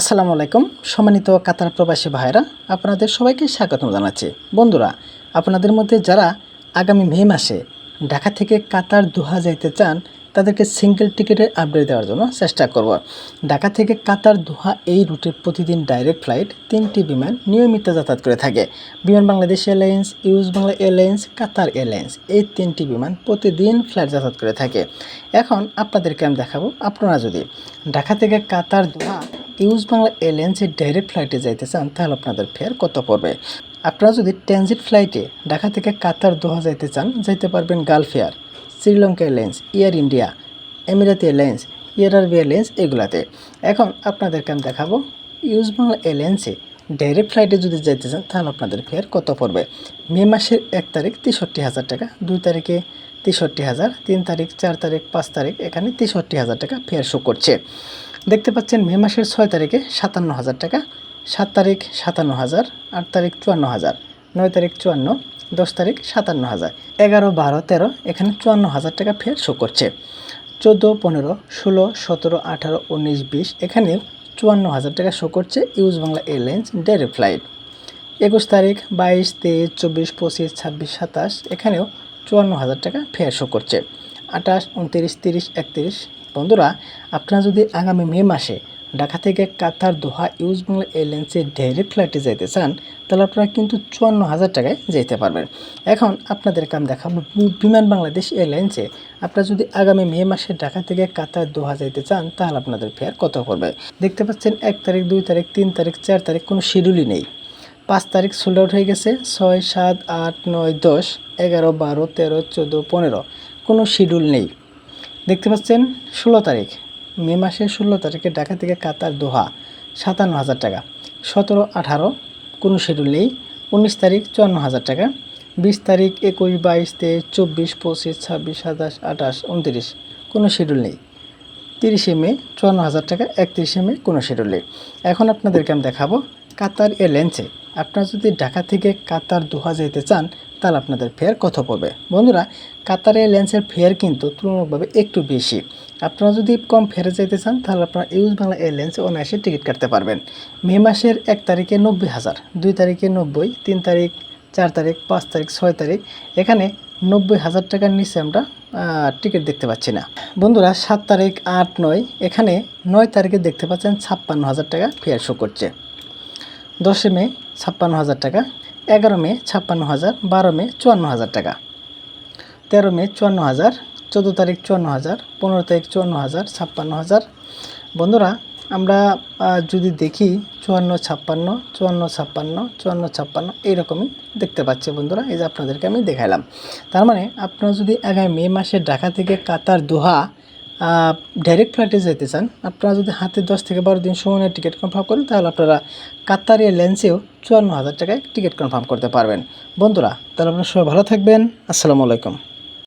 আসসালামু আলাইকুম, সম্মানিত কাতার প্রবাসী ভাইরা আপনাদের সবাইকে স্বাগতম জানাচ্ছি। বন্ধুরা, আপনাদের মধ্যে যারা আগামী মে মাসে ঢাকা থেকে কাতার দোহা যাইতে চান, তাদেরকে সিঙ্গেল টিকিটের আপডেট দেওয়ার জন্য চেষ্টা করব। ঢাকা থেকে কাতার দোহা এই রুটের প্রতিদিন ডাইরেক্ট ফ্লাইট তিনটি বিমান নিয়মিত যাতায়াত করে থাকে। Biman Bangladesh airlines US Bangla airlines, Qatar airlines, এই তিনটি বিমান প্রতিদিন ফ্লাইট যাতায়াত করে থাকে। এখন আপনাদেরকে আমি দেখাবো, আপনারা যদি ঢাকা থেকে কাতার দোহা ইউজ বাংলা এয়ারলাইন্সের ডাইরেক্ট ফ্লাইটে যাইতে চান তাহলে আপনাদের ফেয়ার কত পড়বে? আপনারা যদি ট্রানজিট ফ্লাইটে ঢাকা থেকে কাতার দোহা যাইতে চান, যাইতে পারবেন Gulf Air, Sri Lanka airlines, Air India, Emirates airlines, Air Arabia airlines এগুলাতে। এখন আপনাদেরকে আমি দেখাবো ইউজ বাংলা এয়ারলাইন্সে ডাইরেক্ট ফ্লাইটে যদি যাইতে চান, তাহলে আপনাদের ফেয়ার কত পড়বে? মে মাসের এক তারিখ তেষট্টি হাজার টাকা, দুই তারিখে তেষট্টি হাজার, তিন তারিখ, চার তারিখ, পাঁচ তারিখ, এখানে তেষট্টি হাজার টাকা ফেয়ার শো করছে। দেখতে পাচ্ছেন মে মাসের ছয় তারিখে সাতান্ন হাজার টাকা, সাত তারিখ সাতান্ন হাজার, আট তারিখ চুয়ান্ন হাজার, নয় তারিখ চুয়ান্ন, দশ তারিখ সাতান্ন হাজার, এগারো, বারো, তেরো, এখানে চুয়ান্ন হাজার টাকা ফের শো করছে। চোদ্দ, পনেরো, ষোলো, সতেরো, আঠারো, উনিশ, বিশ, এখানে চুয়ান্ন হাজার টাকা শো করছে US Bangla airlines direct flight একুশ তারিখ, বাইশ, তেইশ, চব্বিশ, পঁচিশ, ছাব্বিশ, সাতাশ, এখানেও চুয়ান্ন হাজার টাকা ফেয়ার শো করছে। আঠাশ, উনত্রিশ, তিরিশ, একত্রিশ। বন্ধুরা, আপনারা যদি আগামী মে মাসে ঢাকা থেকে কাতার, দোহা, ইউজ বাংলা এয়ারলাইন্সে ডাইরেক্ট ফ্লাইটে যেতে চান, তাহলে আপনারা কিন্তু চুয়ান্ন হাজার টাকায় যেতে পারবেন। এখন আপনাদেরকে আমি দেখাবো বিমান বাংলাদেশ এয়ারলাইন্সে। আপনারা যদি আগামী মে মাসে ঢাকা থেকে কাতার, দোহা যেতে চান, তাহলে আপনাদের ফেয়ার কত পড়বে? দেখতে পাচ্ছেন, এক তারিখ, দুই তারিখ, তিন তারিখ, চার তারিখ কোনো শিডিউলই নেই। পাঁচ তারিখ সোল্ড আউট হয়ে গেছে, ছয়, সাত, আট, নয়, দশ, এগারো, বারো, তেরো, চোদ্দ, পনেরো। কোনো শিডিউল নেই। দেখতে পাচ্ছেন, ষোলো তারিখ, মে মাসের ষোলো তারিখে ঢাকা থেকে কাতার, দোহা, সাতান্ন হাজার টাকা। সতেরো, আঠারো, কোনো শিডিউল নেই। উনিশ তারিখ, চুয়ান্ন হাজার টাকা। বিশ তারিখ, একুশ, বাইশ, তেইশ, চব্বিশ, পঁচিশ, ছাব্বিশ, সাতাশ, আঠাশ, উনত্রিশ, কোনো শিডিউল নেই। তিরিশে মে, চুয়ান্ন হাজার টাকা, একত্রিশে মে, কোনো শিডিউল নেই। এখন আপনাদেরকে আমি দেখাবো কাতার এয়ারলাইন্সে। আপনারা যদি ঢাকা থেকে কাতার দোহা যেতে চান, তাহলে আপনাদের ফেয়ার কত পড়বে বন্ধুরা, কাতার এয়ারলাইন্সের ফেয়ার কিন্তু তুলনামূলকভাবে একটু বেশি। আপনারা যদি কম ফেরে যেতে চান, তাহলে আপনারা ইউজ বাংলা এয়ারলাইন্সে অনায়াসে টিকিট কাটতে পারবেন। মে মাসের এক তারিখে নব্বই হাজার, দুই তারিখে নব্বই, তিন তারিখ, চার তারিখ, পাঁচ তারিখ, ছয় তারিখ। এখানে নব্বই হাজার টাকার নিচে আমরা টিকিট দেখতে পাচ্ছি না। বন্ধুরা, সাত তারিখ আট নয়, এখানে নয় তারিখে দেখতে পাচ্ছেন ছাপ্পান্ন হাজার টাকা ফেয়ার শো করছে। দশে মে ছাপ্পান্ন হাজার টাকা, এগারো মে ছাপ্পান্ন হাজার, বারো মে চুয়ান্ন হাজার টাকা। তেরো মে চুয়ান্ন হাজার, চোদ্দ তারিখ চুয়ান্ন হাজার, পনেরো তারিখ চুয়ান্ন হাজার, ছাপ্পান্ন হাজার। বন্ধুরা, আমরা যদি দেখি চুয়ান্ন ছাপ্পান্ন চুয়ান্ন ছাপ্পান্ন চুয়ান্ন ছাপ্পান্ন এইরকমই দেখতে পাচ্ছি বন্ধুরা, এই যে আপনাদেরকে আমি দেখালাম তার মানে আপনারা যদি আগামী মে মাসে ঢাকা থেকে কাতার, দোহা ডাইরেক্ট ফ্লাইটে যেতে চান, আপনারা যদি হাতে দশ থেকে বারো দিন সময় টিকিট কনফার্ম করেন, তাহলে আপনারা কাতারিয়া লেন্সেও চুয়ান্ন হাজার টাকায় টিকিট কনফার্ম করতে পারবেন। বন্ধুরা, তাহলে আপনারা সবাই ভালো থাকবেন। আসসালামু আলাইকুম।